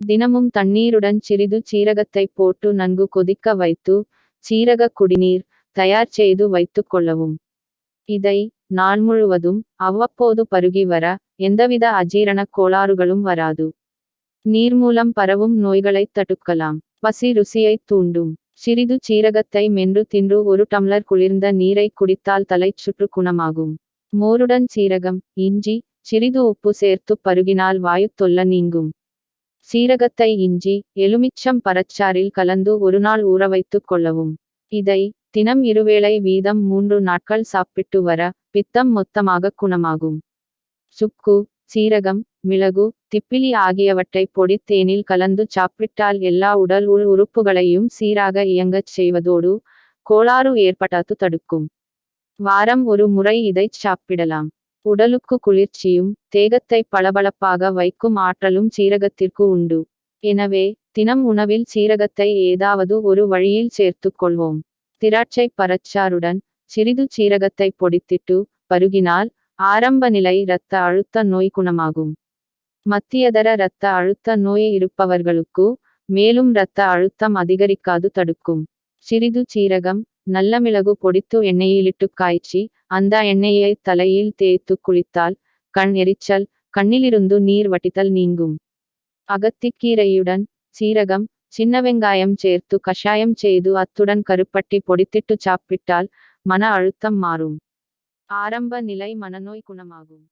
தினமும் தண்ணீருடன் சிறிது சீரகத்தை போட்டு நன்கு கொதிக்க வைத்து சீரக குடிநீர் தயார் செய்து வைத்துக் கொள்ளவும். இதை நாள் முழுவதும் அவ்வப்போது பருகி வர எந்தவித அஜீரணக் கோளாறுகளும் வராது. நீர் மூலம் பரவும் நோய்களைத் தடுக்கலாம். பசி ருசியைத் தூண்டும். சிறிது சீரகத்தை மென்று தின்று ஒரு டம்ளர் குளிர்ந்த நீரை குடித்தால் தலைச் சுற்று குணமாகும். மோருடன் சீரகம் இஞ்சி சிறிது உப்பு சேர்த்து பருகினால் வாயு தொல்ல நீங்கும். சீரகத்தை இஞ்சி எலுமிச்சம் பரச்சாரில் கலந்து ஒரு நாள் ஊற வைத்துக் கொள்ளவும். இதை தினம் இருவேளை வீதம் மூன்று நாட்கள் சாப்பிட்டு வர பித்தம் மொத்தமாக குணமாகும். சுக்கு சீரகம் மிளகு திப்பிலி ஆகியவற்றை பொடி தேனில் கலந்து சாப்பிட்டால் எல்லா உடல் உள் உறுப்புகளையும் சீராக இயங்கச் செய்வதோடு கோளாறு ஏற்படாது தடுக்கும். வாரம் ஒரு முறை இதைச் சாப்பிடலாம். உடலுக்கு குளிர்ச்சியும் தேகத்தை பளபளப்பாக வைக்கும் ஆற்றலும் சீரகத்திற்கு உண்டு. எனவே தினம் உணவில் சீரகத்தை ஏதாவது ஒரு வழியில் சேர்த்துக் கொள்வோம். திராட்சை பரச்சாருடன் சிறிது சீரகத்தை பொடித்திட்டு பருகினால் ஆரம்ப நிலை இரத்த அழுத்த நோய் குணமாகும். மத்தியதர இரத்த அழுத்த நோய் இருப்பவர்களுக்கு மேலும் இரத்த அழுத்தம் அதிகரிக்காது தடுக்கும். சிறிது சீரகம் நல்ல மிளகு பொடித்து எண்ணெயிலிட்டு காய்ச்சி அந்த எண்ணெயை தலையில் தேய்த்து குளித்தால் கண் எரிச்சல் கண்ணிலிருந்து நீர் வட்டித்தல் நீங்கும். அகத்திக்கீரையுடன் சீரகம் சின்ன வெங்காயம் சேர்த்து கஷாயம் செய்து அத்துடன் கருப்பட்டி பொடித்திட்டு சாப்பிட்டால் மன அழுத்தம் மாறும். ஆரம்ப நிலை மனநோய் குணமாகும்.